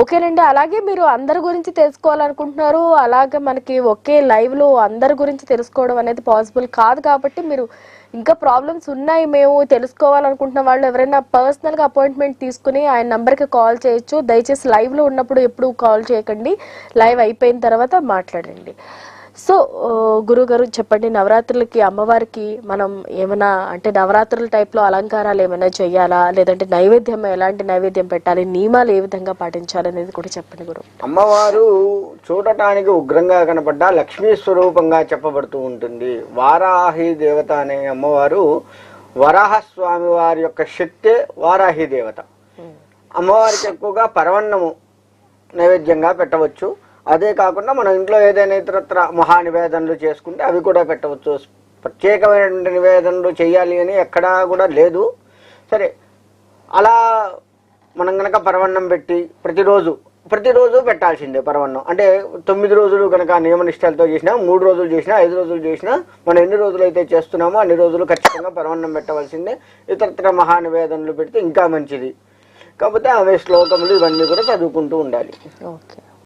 ఓకేనండి. అలాగే మీరు అందరి గురించి తెలుసుకోవాలనుకుంటున్నారు. అలాగే మనకి ఒకే లైవ్లో అందరి గురించి తెలుసుకోవడం అనేది పాసిబుల్ కాదు కాబట్టి మీరు ఇంకా ప్రాబ్లమ్స్ ఉన్నాయి. మేము తెలుసుకోవాలనుకుంటున్న వాళ్ళు ఎవరైనా పర్సనల్గా అపాయింట్మెంట్ తీసుకుని ఆయన నెంబర్కి కాల్ చేయొచ్చు. దయచేసి లైవ్లో ఉన్నప్పుడు ఎప్పుడు కాల్ చేయకండి. లైవ్ అయిపోయిన తర్వాత మాట్లాడండి. సో గురువు గారు చెప్పండి నవరాత్రులకి అమ్మవారికి మనం ఏమైనా అంటే నవరాత్రుల టైప్లో అలంకారాలు ఏమైనా చేయాలా? లేదంటే నైవేద్యం ఎలాంటి నైవేద్యం పెట్టాలి? నియమాలు ఏ విధంగా పాటించాలి అనేది కూడా చెప్పండి గురువు అమ్మవారు చూడటానికి ఉగ్రంగా కనపడ్డ లక్ష్మీ స్వరూపంగా చెప్పబడుతూ ఉంటుంది. వారాహి దేవత అనే అమ్మవారు వరాహ స్వామి వారి యొక్క శక్తే వారాహి దేవత. అమ్మవారికి ఎక్కువగా పరవన్నము నైవేద్యంగా పెట్టవచ్చు. అదే కాకుండా మన ఇంట్లో ఏదైనా ఇతరత్ర మహా నివేదనలు చేసుకుంటే అవి కూడా పెట్టవచ్చు. ప్రత్యేకమైనటువంటి నివేదనలు చేయాలి అని ఎక్కడా కూడా లేదు. సరే అలా మనం కనుక పరవన్నం పెట్టి ప్రతిరోజు ప్రతిరోజు పెట్టాల్సిందే పరవన్నం. అంటే తొమ్మిది రోజులు కనుక నియమనిష్టాలతో చేసినా మూడు రోజులు చేసినా ఐదు రోజులు చేసినా మనం ఎన్ని రోజులు అయితే చేస్తున్నామో అన్ని రోజులు ఖచ్చితంగా పరవన్నం పెట్టవలసిందే. ఇతరత్ర మహా నివేదనలు పెడితే ఇంకా మంచిది. కాకపోతే అవే శ్లోకములు ఇవన్నీ కూడా చదువుకుంటూ ఉండాలి. ఓకే.